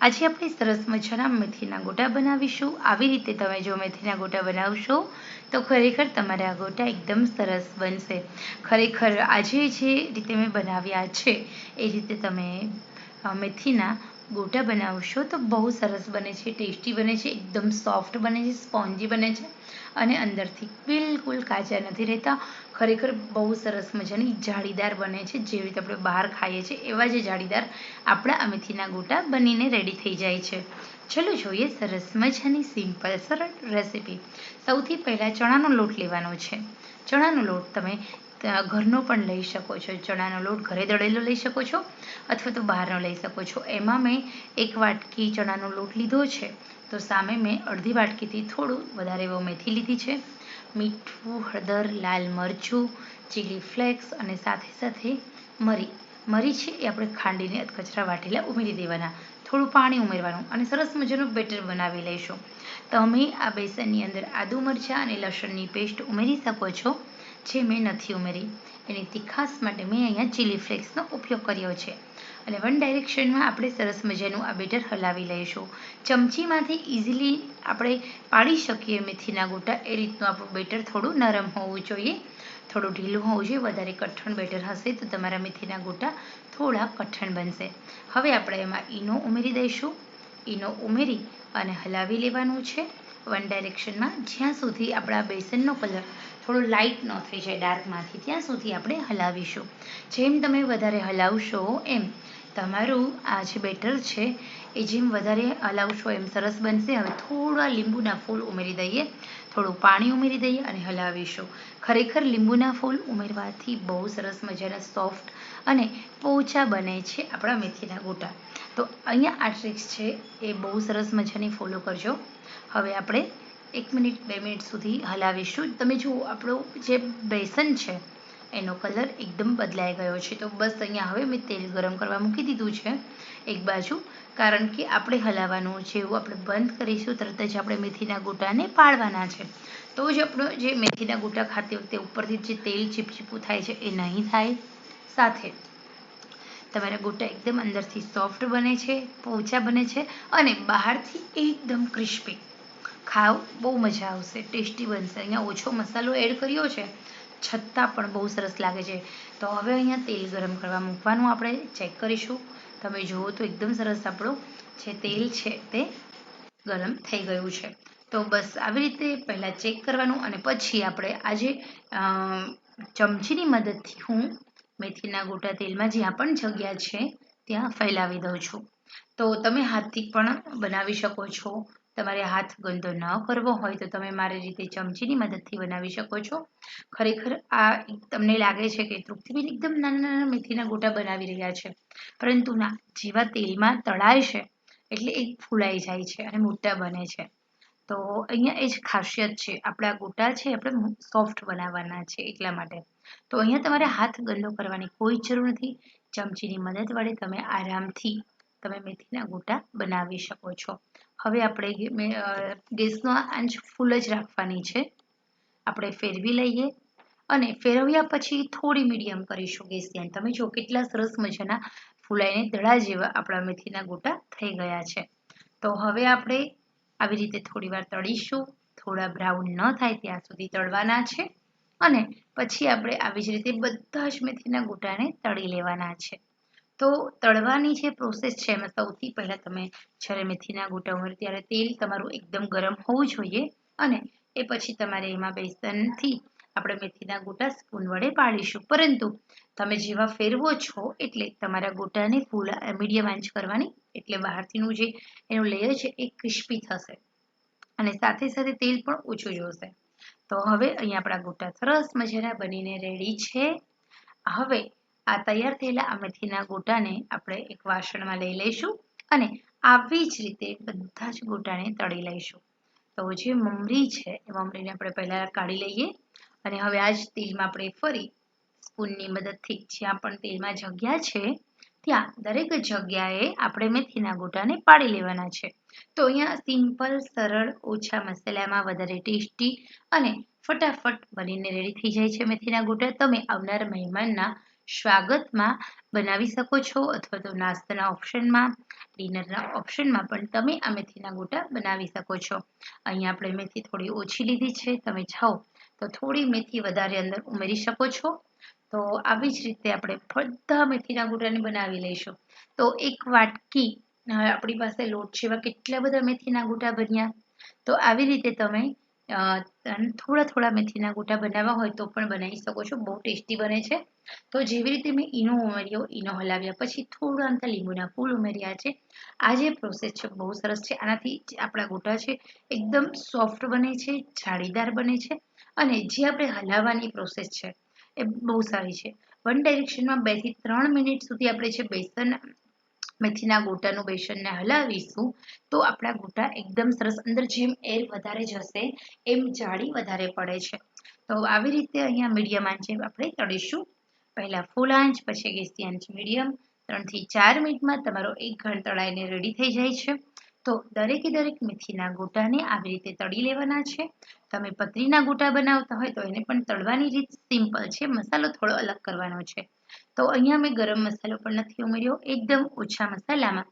આજે આપણે સરસ મજાના મેથીના ગોટા બનાવીશું. આવી રીતે તમે જો મેથીના ગોટા બનાવશો, તો ખરેખર તમારા ગોટા એકદમ સરસ બનશે. ખરેખર આજે જે રીતે મેં બનાવ્યા છે, એ રીતે તમે મેથીના ગોટા બનાવશો તો બહુ સરસ બને છે, ટેસ્ટી બને છે, એકદમ સોફ્ટ બને છે સ્પોન્જી બને છે અને અંદરથી બિલકુલ કાચા નથી રહેતા. ખરેખર બહુ સરસ મજાની જાળીદાર બને છે, જેવી રીતે આપણે બહાર ખાઈએ છીએ એવા જે જાળીદાર આપણા અમેથીના ગોટા બનીને રેડી થઈ જાય છે. ચલો જોઈએ સરસ મજાની સિમ્પલ સરળ રેસીપી સૌથી પહેલાં ચણાનો લોટ લેવાનો છે. ચણાનો લોટ તમે ઘરનો પણ લઈ શકો છો. ચણાનો લોટ ઘરે દળેલો લઈ શકો છો અથવા તો બહારનો લઈ શકો છો. એમાં મેં એક વાટકી ચણાનો લોટ લીધો છે. તો સામે મેં અડધી વાટકીથી થોડું વધારે એવો મેથી લીધી છે. મીઠું, હળદર, લાલ મરચું ચીલી ફ્લેક્સ અને સાથે સાથે મરી. મરી છે એ આપણે ખાંડીને કચરા વાટેલા ઉમેરી દેવાના. થોડું પાણી ઉમેરવાનું અને સરસ મજાનું બેટર બનાવી લઈશું. તમે આ બેસનની અંદર આદુ મરચાં અને લસણની પેસ્ટ ઉમેરી શકો છો. જે મેં નથી ઉમેરી. એની તીખાસ માટે મેં અહીંયા ચીલી ફ્લેક્સનો ઉપયોગ કર્યો છે. અને વન ડાયરેક્શનમાં આપણે સરસ મજાનું આ બેટર હલાવી લઈશું. ચમચીમાંથી ઇઝીલી આપણે પાડી શકીએ મેથીના ગોટા. એ રીતનું આપણું બેટર થોડું નરમ હોવું જોઈએ. થોડું ઢીલું હોવું જોઈએ. વધારે કઠણ બેટર હશે તો તમારા મેથીના ગોટા થોડા કઠણ બનશે. હવે આપણે એમાં ઈનો ઉમેરી દઈશું. ઈનો ઉમેરી અને હલાવી લેવાનું છે. વન ડાયરેક્શનમાં જ્યાં સુધી આપણા બેસનનો કલર થોડો લાઇટ ન થઈ જાય ડાર્કમાંથી ત્યાં સુધી આપણે હલાવીશું. જેમ તમે વધારે હલાવશો, એમ. તમારું આ જે બેટર છે, એ જેમ વધારે હલાવશો એમ સરસ બનશે. હવે થોડા લીંબુના ફૂલ ઉમેરી દઈએ. થોડું પાણી ઉમેરી દઈએ અને હલાવીશું. ખરેખર લીંબુના ફૂલ ઉમેરવાથી બહુ સરસ મજાના સોફ્ટ અને પોચા બને છે આપણા મેથીના ગોટા. તો અહીંયા આ ટ્રિક્સ છે, એ બહુ સરસ મજાની ફોલો કરજો. હવે આપણે એક મિનિટ, બે મિનિટ સુધી હલાવીશું. તમે જુઓ, આપણું જે બેસન છે એનો કલર એકદમ બદલાઈ ગયો છે. તો બસ અહીંયા હવે મેં તેલ ગરમ કરવા મૂકી દીધું છે એક બાજુ. કારણ કે આપણે હલાવવાનું છે એવું આપણે બંધ કરીશું, તરત જ આપણે મેથીના ગોટાને પાડવાના છે. તો જ આપણો જે મેથીના ગોટા ખાતી વખતે ઉપરથી જે તેલ ચીપચીપું થાય છે એ નહીં થાય. સાથે તમારા ગોટા એકદમ અંદરથી સોફ્ટ બને છે, પોચા બને છે અને બહારથી એકદમ ક્રિસ્પી. ખાવ, બહુ મજા આવશે. ટેસ્ટી બનશે. અહીંયા ઓછો મસાલો એડ કર્યો છે. છતાં પણ બહુ સરસ લાગે છે. તો હવે અહીંયા તેલ ગરમ કરવા મૂકવાનું આપણે ચેક કરીશું. તમે જુઓ તો એકદમ સરસ આપણું જે તેલ છે તે ગરમ થઈ ગયું છે. તો બસ આવી રીતે પહેલાં ચેક કરવાનું અને પછી આપણે આજે ચમચીની મદદથી હું મેથીના ગોટા તેલમાં જ્યાં પણ જગ્યા છે ત્યાં ફેલાવી દઉં છું. તો તમે હાથથી પણ બનાવી શકો છો. તમારે હાથ ગંદો ન કરવો હોય તો તમે મારી રીતે ચમચીની મદદથી બનાવી શકો છો. ખરેખર આ તમને લાગે છે કે તૃપ્તિબેન એકદમ નાના નાના મેથીના ગોટા બનાવી રહ્યા છે, પરંતુ ના, જેવા તેલમાં તળાય છે, એટલે એ ફૂલાઈ જાય છે અને મોટા બને છે. તો અહીંયા એ જ ખાસિયત છે, આપણા ગોટા છે, આપણે સોફ્ટ બનાવવાના છે એટલા માટે. તો અહીંયા તમારે હાથ ગંદો કરવાની કોઈ જરૂર નથી. ચમચીની મદદ વડે તમે આરામથી તમે મેથીના ગોટા બનાવી શકો છો. હવે આપણે ગેસનો આંચ ફૂલ જ રાખવાની છે. આપણે ફેરવી લઈએ અને ફેરવ્યા પછી થોડી મીડિયમ કરીશું ગેસ ધ્યાન. તમે જો કેટલા સરસ મજાના ફૂલાઈને દડા જેવા આપણા મેથીના ગોટા થઈ ગયા છે. તો હવે આપણે આવી રીતે થોડી વાર તળીશું. થોડા બ્રાઉન ન થાય ત્યાં સુધી તળવાના છે. અને પછી આપણે આવી જ રીતે બધા જ મેથીના ગોટાને તળી લેવાના છે. તો તળવાની જે પ્રોસેસ છે, એમાં સૌથી પહેલાં તમે જ્યારે મેથીના ગોટા ઉમેરો, ત્યારે તેલ તમારું એકદમ ગરમ હોવું જોઈએ અને એ પછી તમારે એમાં બેસનથી આપણે મેથીના ગોટા સ્પૂન વડે પાડીશું. પરંતુ તમે જેવા ફેરવો છો, એટલે તમારા ગોટાને ફૂલ મીડિયમ આંચ કરવાની, એટલે બહારથીનું જે એનું લેયર છે, એ ક્રિસ્પી થશે. અને સાથે સાથે તેલ પણ ઓછું જોશે. તો હવે અહીંયા આપણા ગોટા સરસ મજાના બનીને રેડી છે. હવે આ તૈયાર થયેલા આ ગોટાને આપણે એક વાસણમાં લઈ લઈશું અને આવી જ રીતે બધા જ ગોટાને તળી લઈશું. તો જે મમરી છે, એ મમરીને આપણે પહેલાં કાઢી લઈએ અને હવે આ જ તેલમાં આપણે ફરી સ્પૂનની મદદથી જ્યાં પણ તેલમાં જગ્યા છે, ત્યાં દરેક જગ્યાએ આપણે મેથીના ગોટાને પાડી લેવાના છે. તો અહીંયા સિમ્પલ, સરળ, ઓછા મસાલામાં વધારે ટેસ્ટી અને ફટાફટ બનીને રેડી થઈ જાય છે મેથીના ગોટા. તમે આવનાર મહેમાનના સ્વાગતમાં બનાવી શકો છો અથવા તો નાસ્તાના ઓપ્શનમાં, ડિનરના ઓપ્શનમાં પણ તમે આ મેથીના ગોટા બનાવી શકો છો. અહીંયા આપણે મેથી થોડી ઓછી લીધી છે, તમે ચાહો તો થોડી મેથી વધારે અંદર ઉમેરી શકો છો. તો આવી જ રીતે આપણે બધા મેથીના ગોટાને બનાવી લઈશું. તો એક વાટકી આપણી પાસે લોટ છે એવા કેટલા બધા મેથીના ગોટા બન્યા? તો આવી રીતે તમે થોડા થોડા મેથીના ગોટા બનાવવા હોય તો પણ બનાવી શકો છો. બહુ ટેસ્ટી બને છે. તો જેવી રીતે મેં ઈનો ઉમેર્યો, ઈનો હલાવ્યા પછી થોડા અંતર લીંબુના ફૂલ ઉમેર્યા છે. આ જે પ્રોસેસ છે બહુ સરસ છે. આનાથી આપણા ગોટા છે એકદમ સોફ્ટ બને છે, જાળીદાર બને છે અને જે આપણે હલાવવાની પ્રોસેસ છે એ બહુ સારી છે. વન ડાયરેક્શનમાં બેથી ત્રણ મિનિટ સુધી આપણે છે બેસન મેથીના ગોટાનું બેસનને હલાવીશું, તો આપણા ગોટા એકદમ સરસ અંદર જેમ એર વધારે જશે, એમ જાળી વધારે પડે છે. તો આવી રીતે અહીંયા મીડિયમ આંચે આપણે તળીશું. પહેલાં ફૂલ આંચ, પછી ગેસની આંચ મીડિયમ ત્રણથી ચાર મિનિટમાં તમારો એક ઘણ તળાઈને રેડી થઈ જાય છે. તો દરેકે દરેક મેથીના ગોટાને આવી રીતે તળી લેવાના છે. તમે પતરીના ગોટા બનાવતા હોય તો એને પણ તળવાની રીત સિમ્પલ છે. મસાલો થોડો અલગ કરવાનો છે. તો અહીંયા મેં ગરમ મસાલો પણ નથી ઉમેર્યો. એકદમ ઓછા મસાલામાં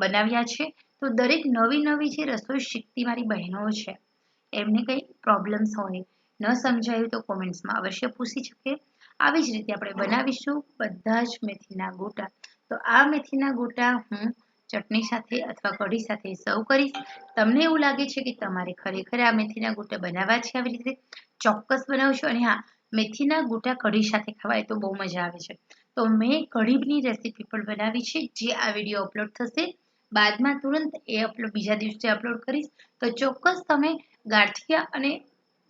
બનાવ્યા છે. તો દરેક નવી નવી જે રસોઈ શીખતી મારી બહેનો છે, એમને કંઈ પ્રોબ્લેમ્સ હોય, ન સમજાયું તો કોમેન્ટ્સમાં અવશ્ય પૂછી શકે. આવી જ રીતે આપણે બનાવીશું બધા જ મેથીના ગોટા. તો આ મેથીના ગોટા હું ચટણી સાથે અથવા કઢી સાથે સર્વ કરીશ. તમને એવું લાગે છે કે તમારે ખરેખર આ મેથીના ગોટા બનાવવા છે આવી રીતે? ચોક્કસ બનાવશો અને હા, મેથીના ગોટા કઢી સાથે ખવાય તો બહુ મજા આવે છે. તો મેં કઢીની રેસીપી પણ બનાવી છે, જે આ વીડિયો અપલોડ થશે. બાદમાં તુરંત એ અપલોડ બીજા દિવસે અપલોડ કરીશ. તો ચોક્કસ તમે ગાંઠિયા અને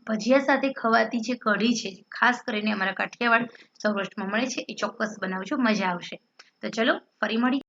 ભજીયા સાથે ખવાતી જે કઢી છે ખાસ કરીને અમારા કાઠિયાવાડ સૌરાષ્ટ્રમાં મળે છે, એ ચોક્કસ બનાવજો, મજા આવશે. તો ચલો, ફરી મળી.